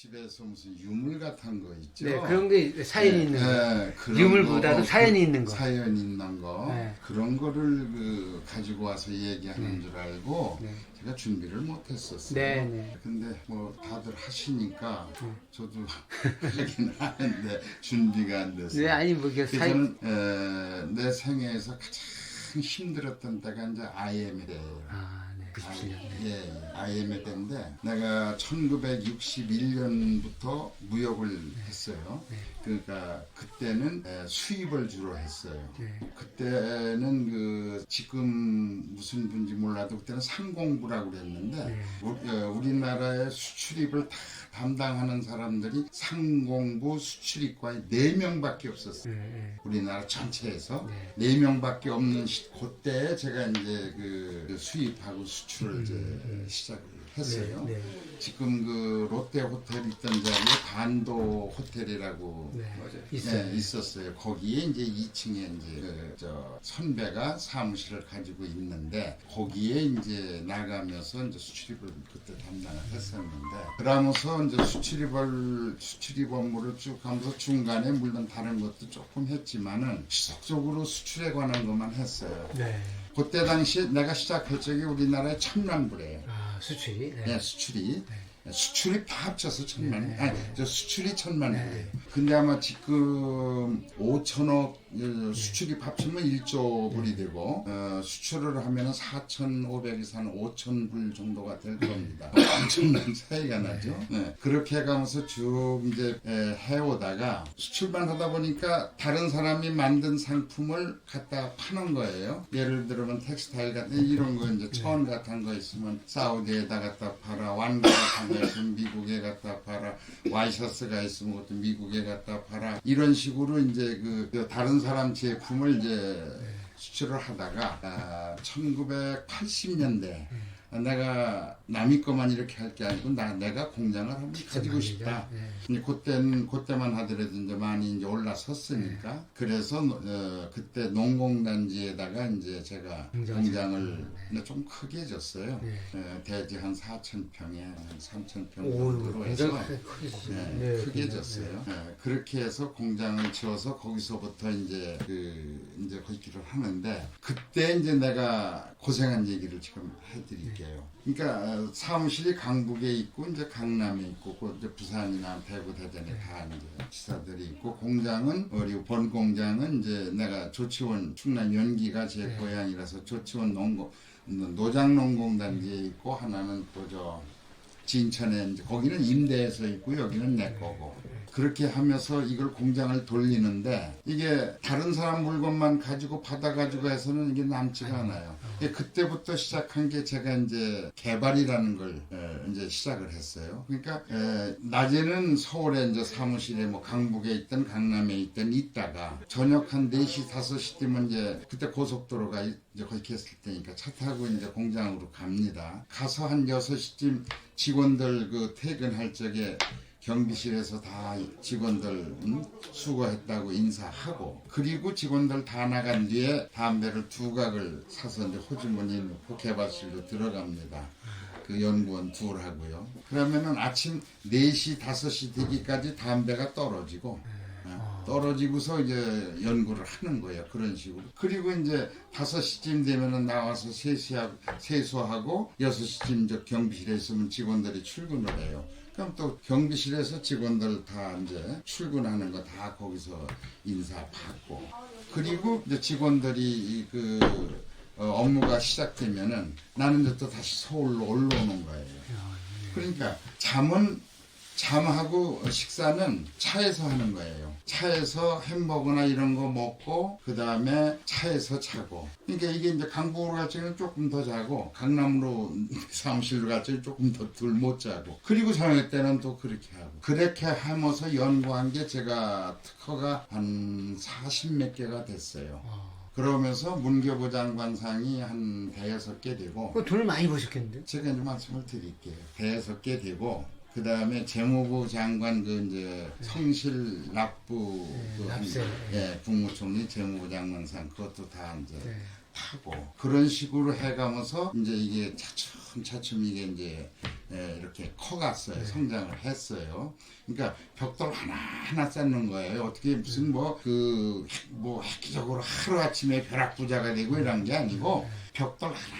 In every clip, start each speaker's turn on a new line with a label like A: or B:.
A: 집에서 무슨 유물 같은 거 있죠.
B: 네, 그런 게 사연이 있는 거.
A: 네, 그런
B: 유물보다도
A: 거,
B: 사연이
A: 그
B: 있는 거.
A: 사연 있는 거
B: 네.
A: 그런 거를 그 가지고 와서 얘기하는 줄 알고
B: 네.
A: 제가 준비를 못 했었어요.
B: 네, 네.
A: 근데 뭐 다들 하시니까
B: 네.
A: 저도 하긴 하는데 준비가 안 돼서.
B: 네, 아니 뭐 이게 사연
A: 저는 에, 내 생애에서 가장 힘들었던 때가 이제 IM의 때예요.
B: 아, 네. 97년.
A: 예, 예. IM의 때인데 내가 1961년부터 무역을 했어요.
B: 네.
A: 그러니까 그때는 에, 수입을 주로 했어요.
B: 네.
A: 그때는 그 지금 무슨 분인지 몰라도 그때는 상공부라고 그랬는데
B: 네.
A: 우- 어, 우리나라의 수출입을 다 담당하는 사람들이 상공부 수출입과에 네 명밖에 없었어요.
B: 네, 네.
A: 우리나라 전체에서
B: 네.
A: 네 명밖에 없는 시, 그때 제가 이제 그, 그 수입하고 수출 을 이제 시작을 했어요.
B: 네, 네.
A: 지금 그 롯데 호텔 있던 자리에 반도 호텔이라고
B: 네.
A: 네,
B: 있어요.
A: 있었어요. 거기에 이제 2층에 이제 그, 저 선배가 사무실을 가지고 있는데 거기에 이제 나가면서 이제 수출입을 그때 담당을 했었는데 그러면서 이제 수출입을 수출입 업무를 쭉 하면서 중간에 물론 다른 것도 조금 했지만은 지속적으로 수출에 관한 것만 했어요.
B: 네.
A: 그때 당시에 내가 시작할 적에 우리나라에 천만 불이에요.
B: 아, 수출이. 네.
A: 네, 수출이 수출이 다 합쳐서 천만
B: 네.
A: 아니 저 수출이 천만
B: 네.
A: 원이에요. 근데 아마 지금 5천억 수출이 합치면 1조
B: 네.
A: 불이 되고 어, 수출을 하면은 4,500에서 한 5천 불 정도가 될 겁니다. 엄청난 차이가 나죠. 네. 그렇게 해가면서 쭉 이제 에, 해오다가 수출만 하다 보니까 다른 사람이 만든 상품을 갖다 파는 거예요. 예를 들면 텍스타일 같은 이런 거 이제 천 같은 거 있으면 사우디에다 갖다 팔아 완가 같은 거 있으면 미국에 갖다 팔아 와이셔츠가 있으면 그것도 미국에 갖다 팔아 이런 식으로 이제 그, 그 다른 사람 제품을 이제 수출을 하다가 아, 1980년대 내가 남의 것만 이렇게 할 게 아니고 나 내가 공장을 한번 가지고 싶다.
B: 네.
A: 근데 그때는 그때만 하더라도 이제 많이 이제 올라섰으니까 그래서 어, 그때 농공단지에다가 이제 제가
B: 공장
A: 공장을 근데 좀 크게 졌어요.
B: 네.
A: 어, 대지 한 4천 평에 한 3천 평
B: 오,
A: 정도로 해서
B: 크게.
A: 네,
B: 네,
A: 크게
B: 굉장히,
A: 졌어요. 네, 그렇게 해서 공장을 지어서 거기서부터 이제 그 이제 거기를 하는데 그때 이제 내가 고생한 얘기를 지금 해드릴게요. 그러니까 어, 사무실이 강북에 있고 이제 강남에 있고 그 이제 부산이나 대구 대전에 다 이제 지사들이 있고 공장은 우리 본 공장은 이제 내가 조치원 충남 연기가 제
B: 네.
A: 고향이라서 조치원 농고 노장 농공단지에 있고 하나는 또 저 진천에 이제 거기는 임대해서 있고 여기는 내 거고 그렇게 하면서 이걸 공장을 돌리는데 이게 다른 사람 물건만 가지고 받아 가지고 해서는 이게 남지가 않아요. 그때부터 시작한 게 제가 이제 개발이라는 걸 에, 이제 시작을 했어요. 그러니까 에, 낮에는 서울에 이제 사무실에 뭐 강북에 있든 강남에 있든 있다가 저녁 한 4시 5시 되면 이제 그때 고속도로가 이제 거기 했을 때니까 차 타고 이제 공장으로 갑니다. 가서 한 6시쯤 직원들 그 퇴근할 적에 경비실에서 다 직원들 음, 수고했다고 인사하고 그리고 직원들 다 나간 뒤에 담배를 두 각을 사서 이제 호주머니 개발실로 들어갑니다. 그 연구원 둘 하고요. 그러면은 아침 4시, 5시 되기까지 담배가 떨어지고 어, 떨어지고서 이제 연구를 하는 거예요. 그런 식으로. 그리고 이제 5시쯤 되면은 나와서 세수하고, 세수하고 6시쯤 저 경비실에 있으면 직원들이 출근을 해요. 그럼 또 경비실에서 직원들 다 이제 출근하는 거 다 거기서 인사 받고 그리고 이제 직원들이 이그 어, 업무가 시작되면은 나는 이제 또 다시 서울로 올라오는 거예요. 그러니까 잠은 잠하고 식사는 차에서 하는 거예요. 차에서 햄버거나 이런 거 먹고 그 다음에 차에서 자고. 그러니까 이게 이제 강북으로 갈 적에는 조금 더 자고 강남으로 사무실로 갈 적에 조금 더 덜 못 자고. 그리고 저녁 때는 또 그렇게 하고. 그렇게 하면서 연구한 게 제가 특허가 한 40 몇 개가 됐어요. 그러면서 문교부 장관상이 한 대여섯 개 되고
B: 그 돈을 많이 버셨겠는데?
A: 제가 이제 말씀을 드릴게요. 대여섯 개 되고 그 다음에 재무부 장관 그 이제 성실 납부
B: 네,
A: 그 한-
B: 납세.
A: 예, 국무총리 재무부 장관상 그것도 다 이제
B: 네.
A: 하고 그런 식으로 해가면서 이제 이게 차츰 차츰 이게 이제 예, 이렇게 커갔어요. 성장을 했어요. 그러니까 벽돌 하나하나 쌓는 거예요. 어떻게 무슨 뭐 그 뭐 획기적으로 하루아침에 벼락부자가 되고 이런 게 아니고 벽돌 하나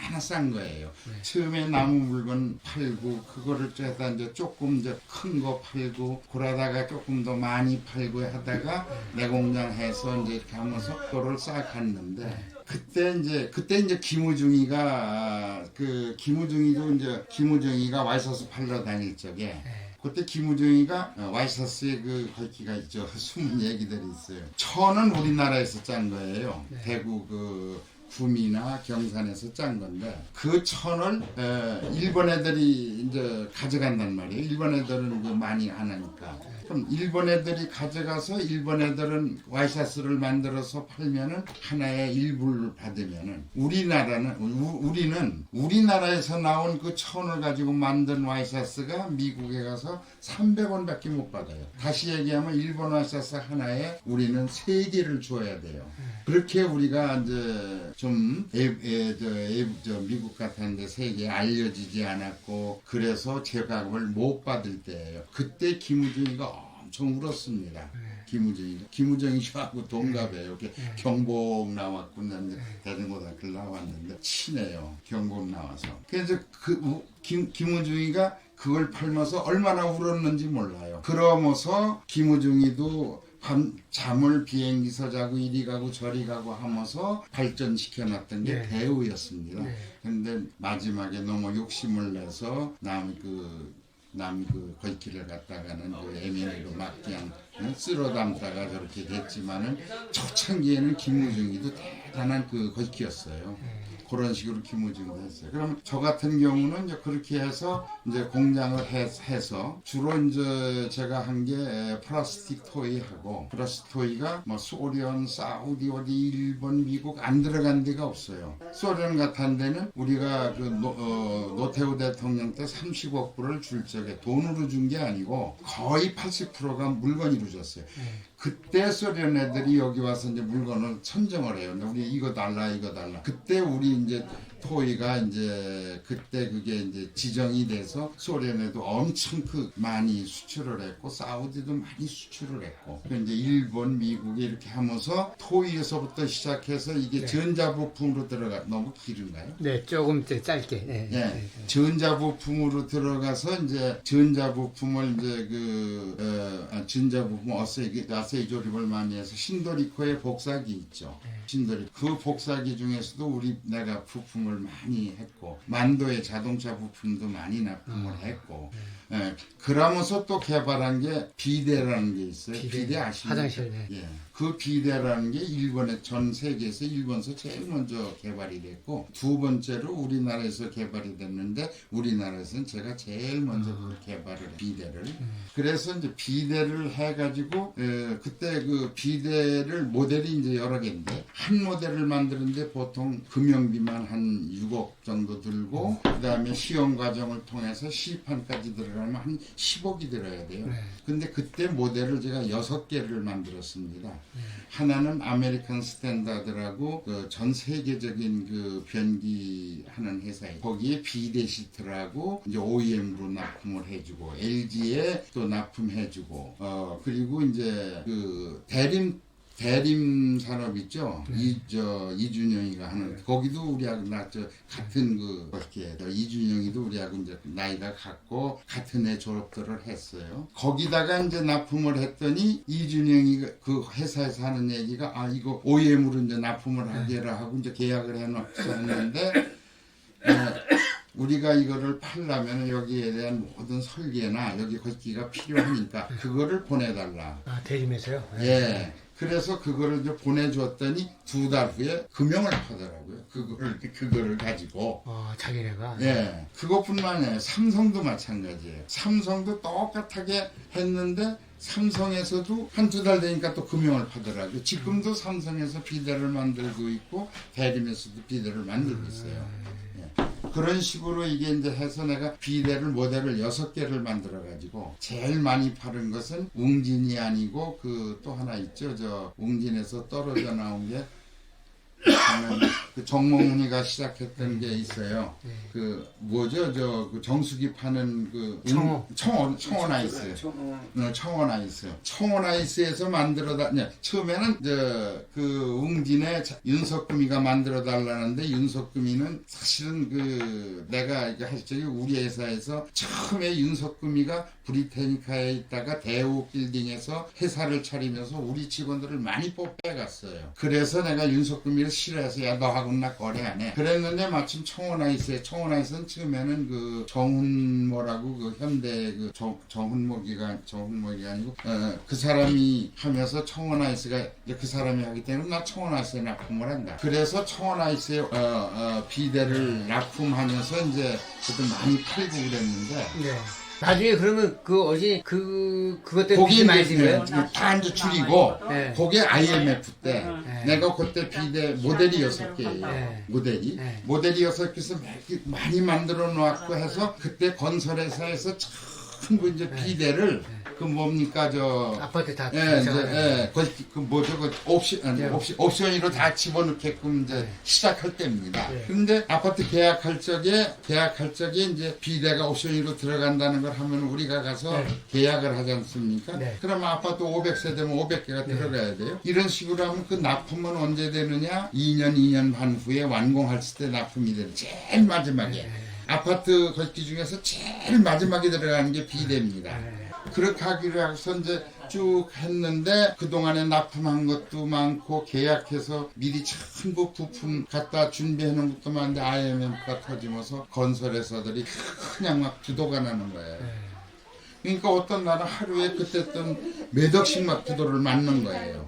A: 하나 싼 거예요. 처음에 나무 물건 팔고 그거를 해다 이제 조금 이제 큰 거 팔고 그러다가 조금 더 많이 팔고 하다가 내 공장 해서 이제 이렇게 하면서 그거를 싹 갔는데 그때 이제 그때 이제 김우중이가 그 김우중이도 이제 김우중이가 와이셔츠 팔러 다닐 적에 그때 김우중이가 어, 와이셔츠에 그 걸기가 있죠. 숨은 얘기들이 있어요. 천은 우리나라에서 짠 거예요. 대구 그 구미나 경산에서 짠 건데 그 천을 에, 일본 애들이 이제 가져간단 말이에요. 일본 애들은 그 많이 안 하니까. 그럼 일본 애들이 가져가서 일본 애들은 와이셔츠를 만들어서 팔면은 하나의 일부를 받으면은 우리나라는 우, 우리는 우리나라에서 나온 그 천을 가지고 만든 와이셔츠가 미국에 가서 300원밖에 못 받아요. 다시 얘기하면 일본 와이셔츠 하나에 우리는 세 개를 줘야 돼요. 그렇게 우리가 이제 좀 애, 애, 저, 애, 저 미국 같은데 세계에 알려지지 않았고 그래서 제값을 못 받을 때예요. 그때 김우중이가 엄청 울었습니다. 김우정이 김우정이 저하고 동갑이에요. 이렇게 경복 나왔고 난 대전고등학교 나왔는데 친해요. 경복 나와서. 그래서 그 우- 김 김우중이가 그걸 팔면서 얼마나 울었는지 몰라요. 그러면서 김우중이도 밤 잠을 비행기서 자고 이리 가고 저리 가고 하면서 발전시켜 놨던 게
B: 네.
A: 배우였습니다.
B: 네.
A: 근데 마지막에 너무 욕심을 내서 남그 남그 걸길을 갔다가는 그 에미니로 막 그냥 응? 쓸어 담다가 저렇게 됐지만은 초창기에는 김우중이도 대단한 그 걸기였어요. 그런 식으로 김우중도 했어요. 그럼 저 같은 경우는 이제 그렇게 해서 이제 공장을 해, 해서 주로 이제 제가 한 게 플라스틱 토이하고 플라스틱 토이가 뭐 소련, 사우디 어디 일본, 미국 안 들어간 데가 없어요. 소련 같은 데는 우리가 그 노, 어, 노태우 대통령 때 30억 불을 줄 적에 돈으로 준 게 아니고 거의 80%가 물건으로 줬어요. 그때 소련 애들이 여기 와서 이제 물건을 선정을 해요. 우리 이거 달라, 이거 달라. 그때 우리 이제 토이가 이제 그때 그게 이제 지정이 돼서 소련에도 엄청 그 많이 수출을 했고 사우디도 많이 수출을 했고 그 이제 일본, 미국에 이렇게 하면서 토이에서부터 시작해서 이게 전자부품으로 들어가 너무 길은가요?
B: 네, 조금 더 짧게. 네.
A: 예,
B: 네.
A: 전자부품으로 들어가서 이제 전자부품을 이제 그 어, 아, 전자부품 어세이 어세이 조립을 많이 해서 신도리코의 복사기 있죠. 신도리 그 복사기 중에서도 우리 내가 부품을 많이 했고 만도의 자동차 부품도 많이 납품을 했고 예, 그러면서 또 개발한 게 비대라는 게 있어요.
B: 비대.
A: 비대, 아시죠?
B: 화장실, 네.
A: 예, 그 비대라는 게 일본의 전 세계에서 일본에서 제일 먼저 개발이 됐고 두 번째로 우리나라에서 개발이 됐는데 우리나라에서는 제가 제일 먼저 그걸 개발을 해, 비대를 그래서 이제 비대를 해가지고 에, 그때 그 비대를 모델이 이제 여러 개인데 한 모델을 만드는데 보통 금형비만 한 6억 정도 들고 그다음에 시험 과정을 통해서 시판까지 들어가 면 한 10억이 들어야 돼요. 근데 그때 모델을 제가 여섯 개를 만들었습니다. 하나는 아메리칸 스탠다드라고 그 전 세계적인 그 변기 하는 회사에 거기에 비대 시트라고 이제 OEM으로 납품을 해주고 LG에 또 납품해주고 어 그리고 이제 그 대림 대림 산업 있죠 이저 이준영이가 하는 거기도 우리하고 나저 같은 그 어떻게 저 이준영이도 우리하고 이제 나이가 같고 같은 해 졸업들을 했어요 거기다가 이제 납품을 했더니 이준영이 그 회사에서 하는 얘기가 아 이거 OEM으로 이제 납품을 하게라 하고 이제 계약을 해놓았는데 우리가 이거를 팔려면 여기에 대한 모든 설계나 여기 걸기가 필요하니까 그거를 보내달라.
B: 아, 대림에서요? 네.
A: 예. 그래서 그거를 이제 보내주었더니 두 달 후에 금형을 파더라고요. 그거를 그거를 가지고.
B: 어, 자기네가.
A: 예. 그것뿐만 아니라 삼성도 마찬가지예요. 삼성도 똑같하게 했는데 삼성에서도 한 두 달 되니까 또 금형을 파더라고요. 지금도 삼성에서 비대를 만들고 있고 대림에서도 비대를 만들고 있어요. 예. 그런 식으로 이게 이제 해서 내가 비대를 모델을 여섯 개를 만들어 가지고 제일 많이 파는 것은 웅진이 아니고 그 또 하나 있죠. 저 웅진에서 떨어져 나온 게 그 정몽훈이가 시작했던 게 있어요. 그 뭐죠 저 그 정수기 파는 그 음-
B: 청어.
A: 청어 청어 나이스. 어, 청원 아이스. 청원 아이스에서 만들어다, 네, 처음에는, 저, 그, 웅진의 자- 윤석금이가 만들어 달라는데, 윤석금이는 사실은 그, 내가 이게 할 적에 우리 회사에서 처음에 윤석금이가 브리테니카에 있다가 대우 빌딩에서 회사를 차리면서 우리 직원들을 많이 뽑혀갔어요. 그래서 내가 윤석금이를 싫어해서, 야, 너하고는 나 거래 안 해. 그랬는데 마침 청원 아이스에, 청원 아이스는 처음에는 그, 정훈모라고 그 현대 그 정, 정훈모기가, 정훈모기 아니고, 어, 그 사람이 하면서 청원 아이스가 이제 그 사람이 하기 때문에 나 청원 아이스에 납품을 한다. 그래서 청원 아이스에, 어, 어, 비대를 납품하면서 이제 그것도 많이 팔고 그랬는데,
B: 네. 나중에 그러면 그 어디 그 그것 때문에
A: 거기
B: 빚이 많이
A: 이제
B: 진 거예요?
A: 다 이제 줄이고
B: 네.
A: 그게 IMF 때
B: 네.
A: 내가 그때 비대 모델이 여섯 개예요
B: 네.
A: 모델이
B: 네.
A: 모델이 여섯 개에서 많이 만들어 놓았고 해서 그때 건설회사에서 전부 이제 비대를 그 뭡니까 저
B: 아파트 다
A: 예, 이제, 예, 그, 그 뭐죠, 그 옵션, 아니,
B: 네.
A: 옵션, 옵션으로 다 집어넣게끔 이제
B: 네.
A: 시작할 때입니다.
B: 네.
A: 근데 아파트 계약할 적에, 계약할 적에 이제 비대가 옵션으로 들어간다는 걸 하면 우리가 가서
B: 네.
A: 계약을 하지 않습니까?
B: 네.
A: 그러면 아파트 500세대면 500개가 들어가야 돼요. 이런 식으로 하면 그 납품은 언제 되느냐? 2년, 2년 반 후에 완공할 때 납품이 되는 제일 마지막에.
B: 네.
A: 아파트 걸기 중에서 제일 마지막에 들어가는 게 비대입니다.
B: 네.
A: 그렇게 하기로 해서 이제 쭉 했는데 그동안에 납품한 것도 많고 계약해서 미리 전부 부품 갖다 준비해 놓은 것도 많은데 IMF가 터지면서 건설회사들이 그냥 막 부도가 나는 거예요. 그러니까 어떤 날은 하루에 그때 했던 몇 억씩 막 부도를 맞는 거예요.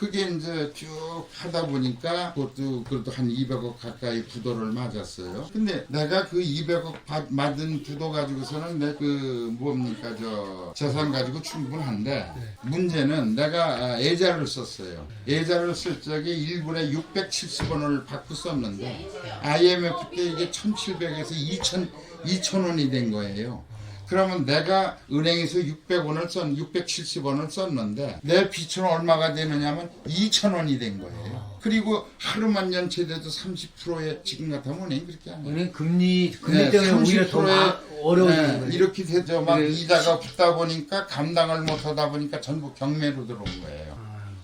A: 그게 이제 쭉 하다 보니까 그것도 그래도 한 200억 가까이 부도를 맞았어요. 근데 내가 그 200억 받- 맞은 부도 가지고서는 내 그 뭡니까 저 재산 가지고 충분한데 문제는 내가 아, 예자를 썼어요. 예자를 쓸 적에 1분에 670원을 받고 썼는데 IMF 때 이게 1,700에서 2,000 2,000원이 된 거예요. 그러면 내가 은행에서 600원을 썼, 670원을 썼는데 내 빚은 얼마가 되느냐면 2,000원이 된 거예요. 그리고 하루만 연체돼도 30%에 지금 같으면 은행이 그렇게 안 해요.
B: 오늘 금리 금리
A: 네,
B: 때문에 오히려 더
A: 30% 에,
B: 막 어려워지는
A: 네,
B: 거예요.
A: 이렇게 되죠. 막
B: 네.
A: 이자가 붙다 보니까 감당을 못 하다 보니까 전부 경매로 들어온 거예요.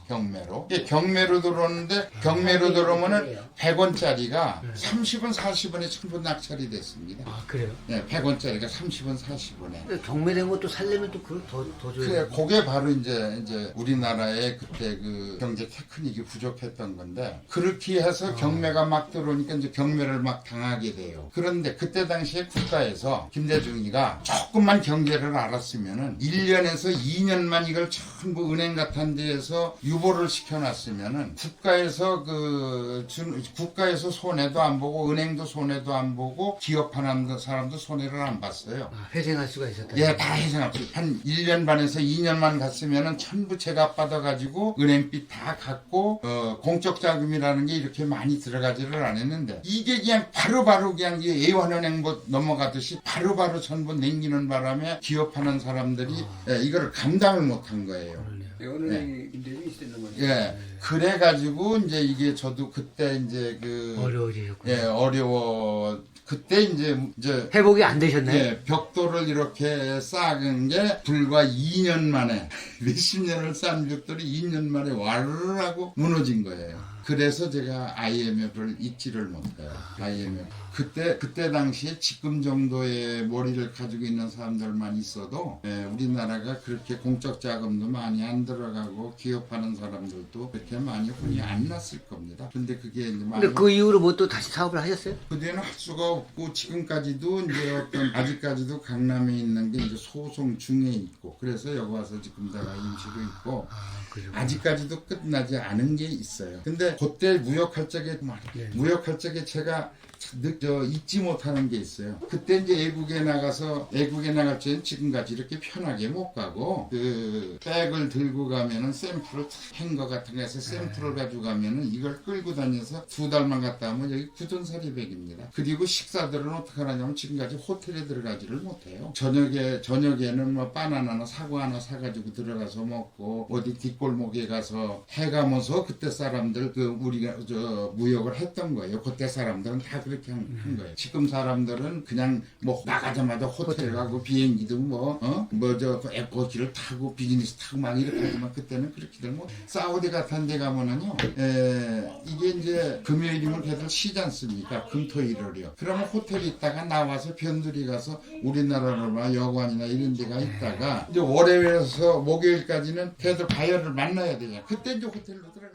A: 경매로. 이게 경매로 들어오는데 경매로 들어오면은 100원짜리가 30원, 40원에 전부 낙찰이 됐습니다.
B: 아 그래요?
A: 네, 100원짜리가 30원, 40원에.
B: 근데 경매된 것도 살려면 또 그걸 더 더 줘야 돼요.
A: 그게 바로 이제, 이제 우리나라의 그때 그 경제 테크닉이 부족했던 건데, 그렇게 해서 경매가 막 들어오니까 이제 경매를 막 당하게 돼요. 그런데 그때 당시에 국가에서 김대중이가 조금만 경제를 알았으면은 1년에서 2년만 이걸 전부 은행 같은 데에서 유 보를 시켜놨으면은 국가에서 그, 준, 국가에서 손해도 안 보고 은행도 손해도 안 보고 기업하는 사람도 손해를 안 봤어요.
B: 아, 회생할 수가 있었다.
A: 예, 다 해상합시다. 한 1년 반에서 2년만 갔으면은 전부 제가 받아가지고 은행빚 다 갚고, 어, 공적 자금이라는 게 이렇게 많이 들어가지를 않았는데, 이게 그냥 바로바로 그냥 이 애완은행 뭐 넘어가듯이 바로 바로 전부 냉기는 바람에 기업하는 사람들이 예, 이거를 감당을 못한 거예요.
C: 연은행이 임대인이 있었는 거죠.
A: 예, 그래 가지고 이제 이게 저도 그때 이제 그,
B: 어려워지셨군요.
A: 예, 어려워. 그때 이제, 이제
B: 회복이 안 되셨나요?
A: 예, 벽돌을 이렇게 쌓은 게 불과 2년 만에 몇십 년을 쌓은 벽돌이 2년 만에 와르르 하고 무너진 거예요. 그래서 제가 IMF를 잊지를 못해요. IMF. 그때 그때 당시에 지금 정도의 머리를 가지고 있는 사람들만 있어도 예, 우리나라가 그렇게 공적 자금도 많이 안 들어가고 기업하는 사람들도 그렇게 많이 혼이 안 났을 겁니다. 근데 그게 이제 많이
B: 근데 그 이후로 뭐 또 다시 사업을 하셨어요?
A: 그대는 할 수가 없고 지금까지도 이제 어떤 아직까지도 강남에 있는 게 이제 소송 중에 있고 그래서 여기 와서 지금 내가 임시로 있고
B: 아.
A: 아직까지도 끝나지 않은 게 있어요. 근데 그때 무역할 적에.
B: 네.
A: 무역할 적에 제가 느껴 잊지 못하는 게 있어요. 그때 이제 애국에 나가서 애국에 나갈 때는 지금같이 이렇게 편하게 못 가고 그 백을 들고 가면은 샘플을 행거 같은 거 해서 샘플을 가지고 가면은 이걸 끌고 다녀서 두 달만 갔다 오면 여기 굳은사리백입니다. 그리고 식사들은 어떻게 하냐면 지금까지 호텔에 들어가지를 못해요. 저녁에 저녁에는 뭐 바나나나 사과 하나 사가지고 들어가서 먹고 어디 뒷골목에 가서 해가면서 그때 사람들 그 우리가 저 무역을 했던 거예요. 그때 사람들은 다 그렇게 한, 한 거예요. 지금 사람들은 그냥 뭐 나가자마자 호텔 가고 비행기도 뭐어뭐저 에어포트를 타고 비즈니스 타고 막 이렇게 하지만 그때는 그렇게들 뭐 사우디 같은 데 가면은요 에, 이게 이제 금요일이면 걔들 쉬지 않습니까? 금토일을요. 그러면 호텔에 있다가 나와서 변두리 가서 우리나라로 막 여관이나 이런 데가 있다가 이제 월요일에서 목요일까지는 걔들 바이어를 만나야 되냐. 그때 이제 호텔로 거예요